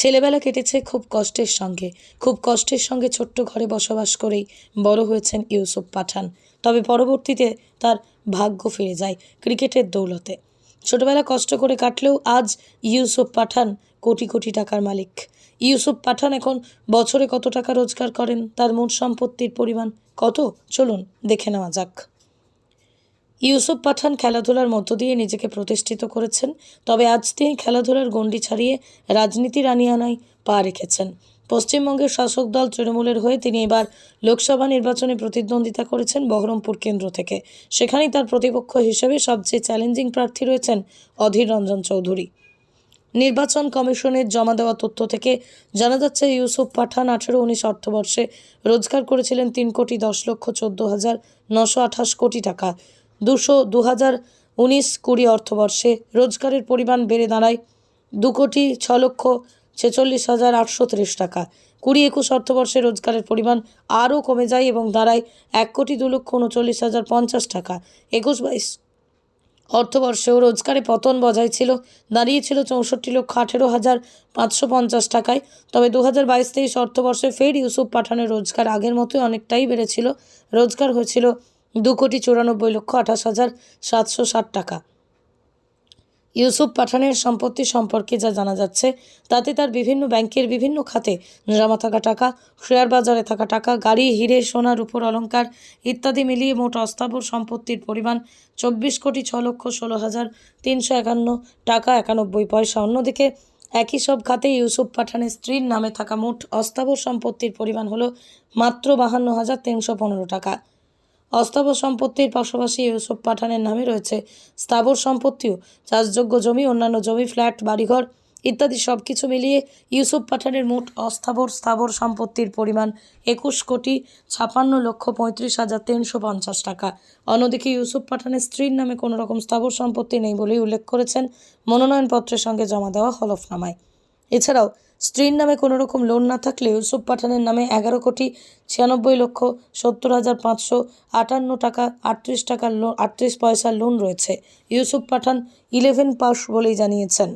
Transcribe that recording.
ছেলেবেলা কেটেছে খুব কষ্টের সঙ্গে। খুব কষ্টের সঙ্গে ছোট্ট ঘরে বসবাস করেই বড় হয়েছেন ইউসুফ পাঠান। তবে পরবর্তীতে তার ভাগ্য ফিরে যায় ক্রিকেটের দৌলতে। ছোটবেলা কষ্ট করে কাটলেও আজ ইউসুফ পাঠান কোটি কোটি টাকার মালিক। ইউসুফ পাঠান এখন বছরে কত টাকা রোজগার করেন, তার মোট সম্পত্তির পরিমাণ কত? চলুন দেখে নেওয়া যাক। ইউসুফ পাঠান খেলাধুলার মধ্য দিয়ে নিজেকে প্রতিষ্ঠিত করেছেন, তবে আজ তিনি খেলাধুলার গণ্ডি ছাড়িয়ে রাজনীতির আনিয়ানায় পা রেখেছেন। পশ্চিমবঙ্গের শাসক দল তৃণমূলের হয়ে তিনি এবার লোকসভা নির্বাচনে প্রতিদ্বন্দ্বিতা করেছেন বহরমপুর কেন্দ্র থেকে। সেখানেই তার প্রতিপক্ষ হিসেবে সবচেয়ে চ্যালেঞ্জিং প্রার্থী রয়েছেন অধীর রঞ্জন চৌধুরী। নির্বাচন কমিশনের জমা দেওয়া তথ্য থেকে জানা যাচ্ছে, ইউসুফ পাঠান আঠেরো উনিশ অর্থবর্ষে রোজগার করেছিলেন তিন কোটি দশ লক্ষ চোদ্দ হাজার নশো আঠাশ কোটি টাকা। দুশো দু হাজার উনিশ কুড়ি অর্থবর্ষে রোজগারের পরিমাণ বেড়ে দাঁড়ায় দু কোটি ছ লক্ষ ছেচল্লিশ হাজার আটশো ত্রিশ টাকা। কুড়ি একুশ অর্থবর্ষে রোজগারের পরিমাণ আরও কমে যায় এবং দাঁড়ায় এক কোটি দু লক্ষ উনচল্লিশ হাজার পঞ্চাশ টাকা। একুশ বাইশ অর্থবর্ষেও রোজগারে পতন বজায় ছিল, দাঁড়িয়েছিল চৌষট্টি লক্ষ আঠেরো হাজার পাঁচশো পঞ্চাশ টাকায়। তবে দু হাজার বাইশ তেইশ অর্থবর্ষে ফের ইউসুফ পাঠানের রোজগার আগের মতোই অনেকটাই বেড়েছিল। রোজগার হয়েছিল দু কোটি চুরানব্বই লক্ষ আঠাশ হাজার সাতশো ষাট টাকা। ইউসুফ পাঠানের সম্পত্তি সম্পর্কে যা জানা যাচ্ছে, তাতে তার বিভিন্ন ব্যাংকের বিভিন্ন খাতে জমা থাকা টাকা, শেয়ার বাজারে থাকা টাকা, গাড়ি, হিরে সোনা উপর অলংকার ইত্যাদি মিলিয়ে মোট অস্থাবর সম্পত্তির পরিমাণ চব্বিশ কোটি ছ লক্ষ ষোলো হাজার তিনশো একান্ন টাকা একানব্বই পয়সা। অন্যদিকে, একই সব খাতে ইউসুফ পাঠানের স্ত্রীর নামে থাকা মোট অস্থাবর সম্পত্তির পরিমাণ হলো মাত্র বাহান্ন হাজার তিনশো পনেরো টাকা। অস্থাবর সম্পত্তির পাশাপাশি ইউসুফ পাঠানের নামে রয়েছে স্থাবর সম্পত্তিও, চাষযোগ্য জমি, অন্যান্য জমি, ফ্ল্যাট, বাড়িঘর ইত্যাদি সব কিছু মিলিয়ে ইউসুফ পাঠানের মোট অস্থাবর স্থাবর সম্পত্তির পরিমাণ একুশ কোটি ছাপান্ন লক্ষ পঁয়ত্রিশ হাজার তিনশো পঞ্চাশ টাকা। অন্যদিকে ইউসুফ পাঠানের স্ত্রীর নামে কোনো রকম স্থাবর সম্পত্তি নেই বলেই উল্লেখ করেছেন মনোনয়নপত্রের সঙ্গে জমা দেওয়া হলফনামায়। এছাড়াও স্ত্রীর নামে কোনো রকম লোন না থাকলে ইউসুফ পাঠানের নামে এগারো কোটি ছিয়ানব্বই লক্ষ সত্তর হাজার পাঁচশো আটান্ন টাকা, আটত্রিশ টাকার লোন আটত্রিশ পয়সার লোন রয়েছে। ইউসুফ পাঠান ইলেভেন পাস বলেই জানিয়েছেন।